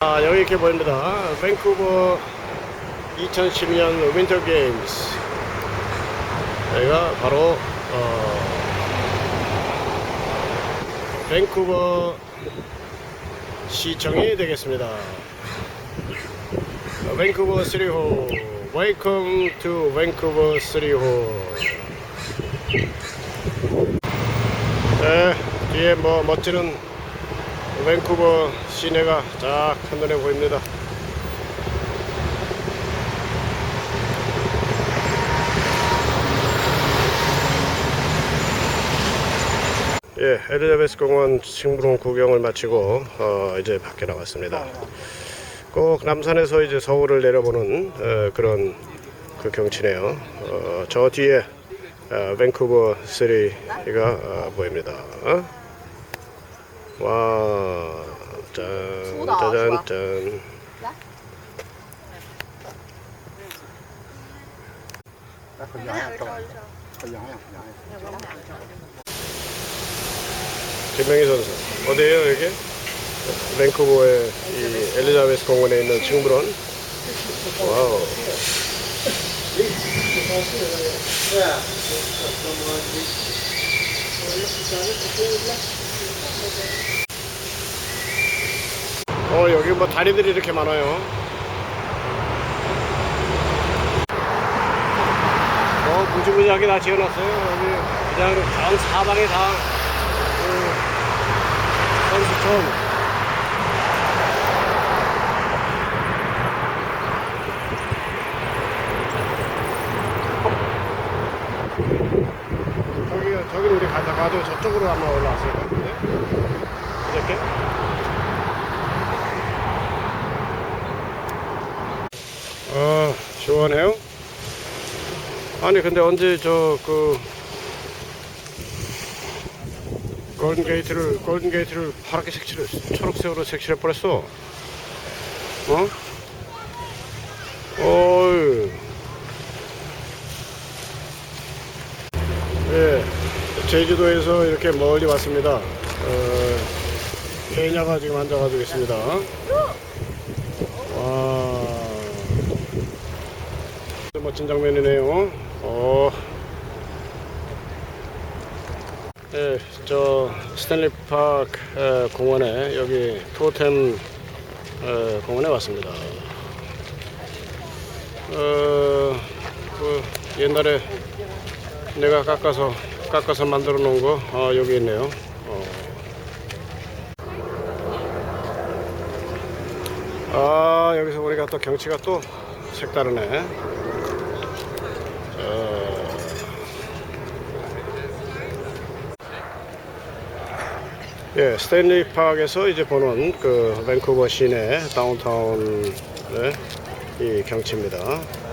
아, 여기 이렇게 보입니다. 밴쿠버 2010년 윈터 게임스. 여기가 바로, 어, 밴쿠버 시청이 되겠습니다. 어, 밴쿠버 3호. Welcome to 밴쿠버 3호. 네, 뒤에 뭐 멋지는 밴쿠버 시내가 쫙 한눈에 보입니다. 예, 엘리자베스 공원 식물원 구경을 마치고 어, 이제 밖에 나왔습니다. 꼭 남산에서 이제 서울을 내려보는 어, 그런 그 경치네요. 어, 저 뒤에 어, 밴쿠버 3가 어, 보입니다. 와, 짠, 좋다, 짜잔, 좋아. 짠. 김명희 선수, 어디에요, 여기? 밴쿠버의 이 엘리자베스 공원에 있는 식물원. 와우. 어, 여기 뭐 다리들이 이렇게 많아요. 어, 무지무지하게 다 지어놨어요. 여기 그냥 전 사방에 다 그, 선수촌. 저기 우리 가자. 가도 저쪽으로 한번 올라왔을 것 같은데. 이렇게? 아, 시원해요? 아니, 근데 언제 저, 그, 골든 게이트를, 골든 게이트를 파랗게 색칠을, 초록색으로 색칠해 버렸어. 어? 어이. 예, 제주도에서 이렇게 멀리 왔습니다. 어, 해녀가 지금 앉아가지고 있습니다. 와. 멋진 장면이네요. 어. 네, 저 스탠리 파크 에, 공원에 여기 토템 에, 공원에 왔습니다. 어, 그 옛날에 내가 깎아서 깎아서 만들어 놓은 거 아, 여기 있네요. 어. 아 여기서 보니까 또 경치가 또 색다르네. 어. 예, 스탠리 파크에서 이제 보는 그 밴쿠버 시내 다운타운의 이 경치입니다.